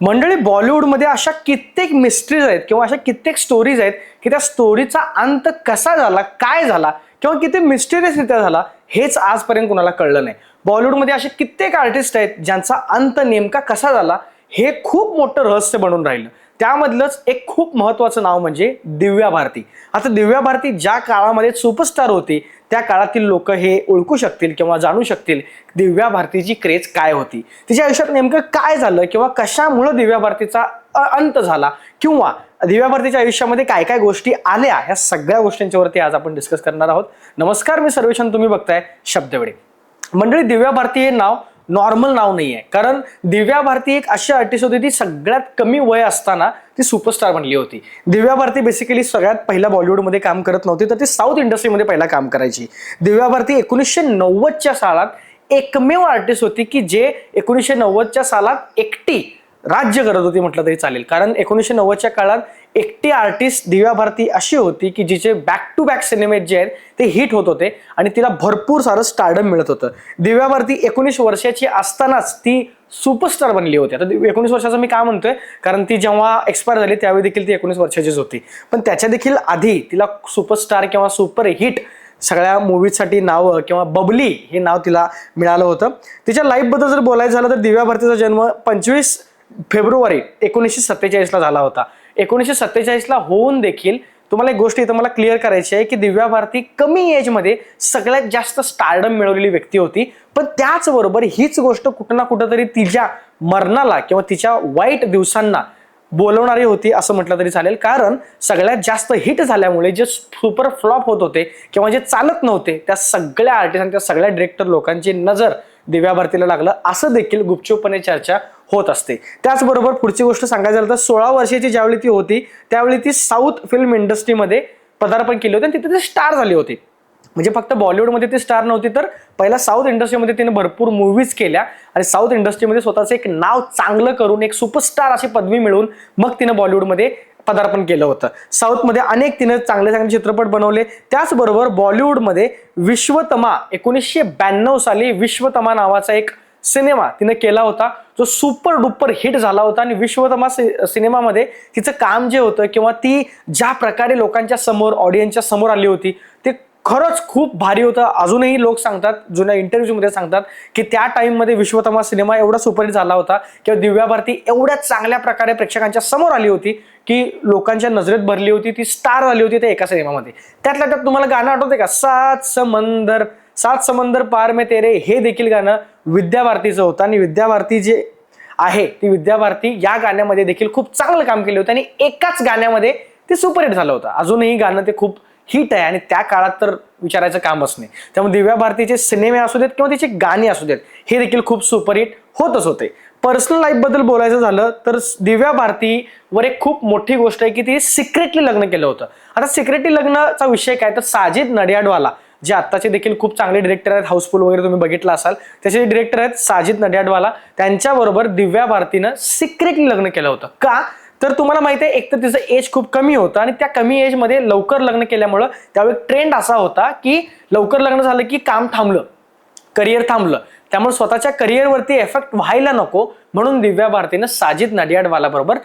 मंडळी बॉलिवूडमध्ये अशा कित्येक मिस्ट्रीज आहेत किंवा अशा कित्येक स्टोरीज आहेत की त्या स्टोरीचा अंत कसा झाला काय झाला किंवा किती मिस्टिरियसरित्या झाला हेच आजपर्यंत कुणाला कळलं नाही. बॉलिवूडमध्ये असे कित्येक आर्टिस्ट आहेत ज्यांचा अंत नेमका कसा झाला हे खूप मोठं रहस्य बनून राहिलं. त्यामधलंच एक खूप महत्वाचं नाव म्हणजे दिव्या भारती. आता दिव्या भारती ज्या काळामध्ये सुपरस्टार होती त्या काळातील लोक हे ओळखू शकतील किंवा जाणू शकतील दिव्या भारतीची क्रेज काय होती. तिच्या आयुष्यात नेमकं काय झालं किंवा कशामुळं दिव्या भारतीचा अ, अंत झाला किंवा दिव्या भारतीच्या आयुष्यामध्ये काय काय गोष्टी आल्या ह्या सगळ्या गोष्टींच्यावरती आज आपण डिस्कस करणार आहोत. नमस्कार मी सर्वेक्षण तुम्ही बघताय शब्दवेडे मंडळी दिव्या भारती हे नाव नॉर्मल नाव नाही आहे कारण दिव्या भारती एक अशी आर्टिस्ट होती ती सगळ्यात कमी वय असताना ती सुपरस्टार बनली होती. दिव्या भारती बेसिकली सगळ्यात पहिला बॉलिवूडमध्ये काम करत नव्हती तर ती साऊथ इंडस्ट्रीमध्ये पहिला काम करायची. दिव्या भारती एकोणीसशे नव्वदच्या सालात एकमेव आर्टिस्ट होती की जे एकोणीसशे नव्वदच्या सालात एकटी राज्य करत होती म्हटलं तरी चालेल. कारण एकोणीसशे नव्वदच्या काळात एकटी आर्टिस्ट दिव्या भारती अशी होती की जिचे बॅक टू बॅक सिनेमे जे आहेत ते हिट होत होते आणि तिला भरपूर सारं स्टार्डम मिळत होतं. दिव्या भारती एकोणीस वर्षाची असतानाच ती सुपरस्टार बनली होती. आता एकोणीस वर्षाचं मी काय म्हणतोय? कारण ती जेव्हा एक्सपायर झाली त्यावेळी देखील ती एकोणीस वर्षाचीच होती. पण त्याच्या देखील आधी तिला सुपरस्टार किंवा सुपर हिट सगळ्या मूवीजसाठी नावं किंवा बबली हे नाव तिला मिळालं होतं. तिच्या लाईफबद्दल जर बोलायचं झालं तर दिव्या भारतीचा जन्म पंचवीस फेब्रुवारी एकोणीसशे सत्तेचाळीसला झाला होता. एकोणीसशे सत्तेचाळीसला होऊन देखील तुम्हाला एक गोष्ट इथं मला क्लिअर करायची आहे की दिव्या भारती कमी एजमध्ये सगळ्यात जास्त स्टार्डम मिळवलेली व्यक्ती होती. पण त्याचबरोबर हीच गोष्ट कुठं ना कुठंतरी तिच्या मरणाला किंवा तिच्या वाईट दिवसांना बोलवणारी होती असं म्हटलं तरी चालेल. कारण सगळ्यात जास्त हिट झाल्यामुळे जे सुपर फ्लॉप होत होते किंवा जे चालत नव्हते त्या सगळ्या आर्टिस्ट आणि त्या सगळ्या डिरेक्टर लोकांची नजर दिव्या भारतीला लागलं असं देखील गुपचूपपणे चर्चा होत असते. त्याचबरोबर पुढची गोष्ट सांगायचं झालं तर सोळा वर्षाची ज्यावेळी ती होती त्यावेळी ती साऊथ फिल्म इंडस्ट्रीमध्ये पदार्पण केली होती आणि तिथे ती स्टार झाली होती. म्हणजे फक्त बॉलिवूडमध्ये ती स्टार नव्हती तर पहिला साऊथ इंडस्ट्रीमध्ये तिने भरपूर मूवीज केल्या आणि साऊथ इंडस्ट्रीमध्ये स्वतःचं एक नाव चांगलं करून एक सुपरस्टार अशी पदवी मिळवून मग तिनं बॉलिवूडमध्ये पदार्पण केलं होतं. साऊथमध्ये अनेक तिनं चांगले चांगले चित्रपट बनवले. त्याचबरोबर बॉलिवूडमध्ये विश्वतमा एकोणीसशे ब्याण्णव साली विश्वतमा नावाचा एक सिनेमा तिने केला होता. जो सुपर डुपर हिट झाला होता आणि विश्वतमा सि- सिनेमामध्ये तिचं काम जे होतं किंवा ती ज्या प्रकारे लोकांच्या समोर ऑडियन्सच्या समोर आली होती ते खरंच खूप भारी होतं. अजूनही लोक सांगतात जुन्या इंटरव्ह्यूमध्ये सांगतात की त्या टाईममध्ये विश्वतमा सिनेमा एवढा सुपरहिट झाला होता किंवा दिव्या भारती एवढ्या चांगल्या प्रकारे प्रेक्षकांच्या समोर आली होती की लोकांच्या नजरेत भरली होती ती स्टार झाली होती त्या एका सिनेमामध्ये. त्यातल्या त्यात तुम्हाला गाणं आठवते का? सात समंदर सात समंदर पार मे तेरे हे देखील गाणं विद्या भारतीचं होतं. आणि विद्या भारती जे आहे ती विद्या भारती या गाण्यामध्ये देखील खूप चांगलं काम केलं होतं. आणि एकाच गाण्यामध्ये ते सुपरहिट झालं होतं. अजूनही गाणं ते खूप हिट आहे आणि त्या काळात तर विचारायचं कामच नाही. त्यामुळे दिव्या भारतीचे सिनेमे असू देत किंवा तिचे गाणी असू देत हे देखील खूप सुपरहिट होतच होते. पर्सनल लाईफबद्दल बोलायचं झालं तर दिव्या भारतीवर एक खूप मोठी गोष्ट आहे की ती सिक्रेटली लग्न केलं होतं. आता सिक्रेटली लग्नाचा विषय काय? तर साजिद नडियाडवाला जे आत्ताचे देखील खूप चांगले डिरेक्टर आहेत हाऊसफुल वगैरे तुम्ही बघितलं असाल त्याचे डिरेक्टर आहेत साजिद नडियाडवाला त्यांच्याबरोबर दिव्या भारतीनं सिक्रेटली लग्न केलं होतं. का? तर तुम्हाला माहिती आहे एक तर तिचं एज खूप कमी होतं आणि त्या कमी एजमध्ये लवकर लग्न केल्यामुळं त्यावेळी ट्रेंड असा होता की लवकर लग्न झालं की काम थांबलं करिअर थांबलं. त्यामुळे स्वतःच्या करिअरवरती एफेक्ट व्हायला नको म्हणून दिव्या भारतीनं साजिद नडियाडवाला बरोबर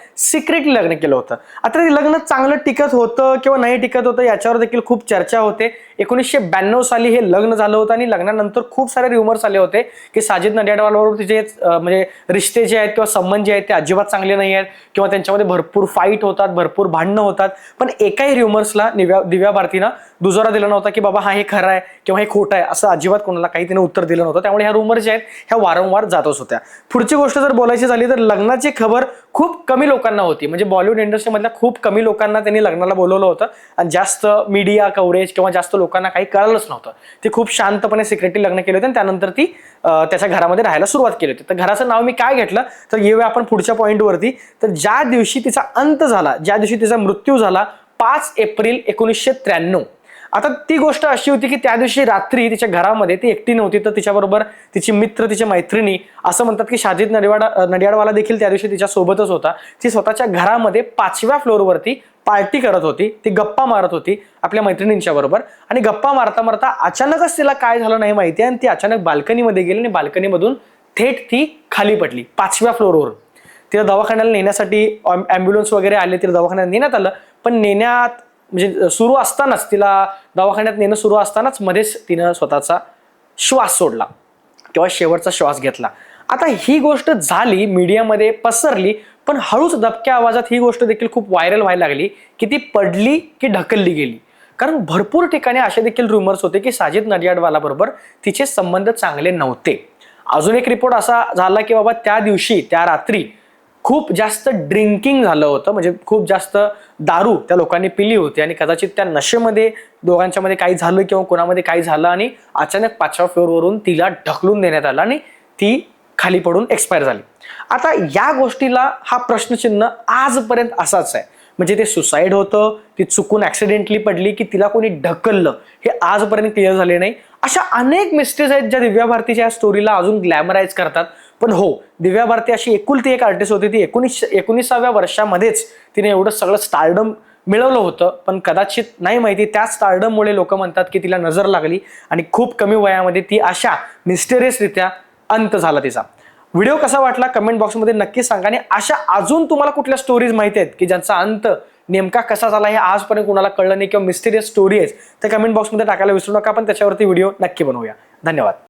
लग्न केलं होतं. आता ते लग्न चांगलं टिकत होतं किंवा नाही टिकत होतं याच्यावर देखील खूप चर्चा होते. एकोणीसशे ब्याण्णव साली हे लग्न झालं होतं आणि लग्नानंतर खूप सारे रुमर्स आले होते की साजिद नडियाडवाला बरोबर तिचे म्हणजे रिश्ते जे आहेत किंवा संबंध जे आहेत ते अजिबात चांगले नाही आहेत किंवा त्यांच्यामध्ये भरपूर फाईट होतात भरपूर भांडणं होतात. पण एकाही रुमर्सला दिव्या दिव्या भारतीनं दुजोरा दिला नव्हता की बाबा हा हे खरं आहे किंवा हे खोटं आहे असं अजिबात कोणाला काही तिने उत्तर दिलं नव्हतं. त्यामुळे ह्या रुमर ज्या आहेत ह्या वारंवार जातच होत्या. पुढची गोष्ट जर बोलायची झाली तर लग्नाची खबर खूप कमी लोकांना होती. म्हणजे बॉलिवूड इंडस्ट्रीमधल्या खूप कमी लोकांना त्यांनी लग्नाला बोलवलं होतं आणि जास्त मीडिया कव्हरेज किंवा जास्त लोकांना काही कळलंच नव्हतं. ते खूप शांतपणे सिक्रेटली लग्न केले होते आणि त्यानंतर ती त्याच्या घरामध्ये राहायला सुरुवात केली होती. तर घराचं नाव मी काय घेतलं? तर येऊया आपण पुढच्या पॉईंटवरती तर ज्या दिवशी तिचा अंत झाला ज्या दिवशी तिचा मृत्यू झाला पाच एप्रिल एकोणीसशे त्र्याण्णव. आता ती गोष्ट अशी होती की त्या दिवशी रात्री तिच्या घरामध्ये ती एकटी नव्हती तर तिच्याबरोबर तिची मित्र तिची मैत्रिणी असं म्हणतात की शाजिद नडियाड नडियाडवाला देखील त्या दिवशी तिच्या सोबतच होता. ती स्वतःच्या घरामध्ये पाचव्या फ्लोअरवरती पार्टी करत होती. ती गप्पा मारत होती आपल्या मैत्रिणींच्या बरोबर. आणि गप्पा मारता मारता अचानकच तिला काय झालं नाही माहिती आणि ती अचानक बाल्कनीमध्ये गेली आणि बाल्कनीमधून थेट ती खाली पडली पाचव्या फ्लोअरवरून तिला दवाखान्याला नेण्यासाठी ॲम्ब्युलन्स वगैरे आले तिला दवाखान्यात नेण्यात आलं. पण नेण्यात म्हणजे सुरू असतानाच तिला दवाखान्यात नेणं सुरू असतानाच मध्येच तिनं स्वतःचा श्वास सोडला किंवा शेवटचा श्वास घेतला. आता ही गोष्ट झाली मीडियामध्ये पसरली पण हळूच दबक्या आवाजात ही गोष्ट देखील खूप व्हायरल व्हायला लागली की ती पडली की ढकलली गेली. कारण भरपूर ठिकाणी असे देखील रुमर्स होते की साजिद नडियाडवालाबरोबर तिचे संबंध चांगले नव्हते. अजून एक रिपोर्ट असा झाला की बाबा त्या दिवशी त्या रात्री खूप जास्त ड्रिंकिंग झालं होतं म्हणजे खूप जास्त दारू त्या लोकांनी पिली होती आणि कदाचित त्या नशेमध्ये दोघांच्या मध्ये काही झालं किंवा कोणामध्ये काही झालं आणि अचानक पाचव्या फ्लोअरवरून तिला ढकलून देण्यात आलं आणि ती खाली पडून एक्सपायर झाली. आता या गोष्टीला हा प्रश्नचिन्ह आजपर्यंत असाच आहे. म्हणजे ते सुसाईड होतं ती चुकून ऍक्सिडेंटली पडली की तिला कोणी ढकललं हे आजपर्यंत क्लिअर झाले नाही. अशा अनेक मिस्टेज आहेत ज्या दिव्या भारतीच्या या स्टोरीला अजून ग्लॅमराईज करतात. पण हो दिव्या भारती अशी एकुलती एक आर्टिस्ट होती ती एकोणीस एकोणीसाव्या वर्षामध्येच तिने एवढं सगळं स्टारडम मिळवलं होतं पण कदाचित नाही माहिती त्या स्टारडममुळे लोक म्हणतात की तिला नजर लागली आणि खूप कमी वयामध्ये ती अशा मिस्टेरियसरित्या अंत झाला तिचा. व्हिडिओ कसा वाटला कमेंट बॉक्समध्ये नक्की सांगा आणि अशा अजून तुम्हाला कुठल्या स्टोरीज माहिती आहेत की ज्यांचा अंत नेमका कसा झाला हे आजपर्यंत कुणाला कळलं नाही किंवा मिस्टेरियस स्टोरी आहे तर कमेंट बॉक्समध्ये टाकायला विसरू नका आपण त्याच्यावरती व्हिडिओ नक्की बनवूया. धन्यवाद.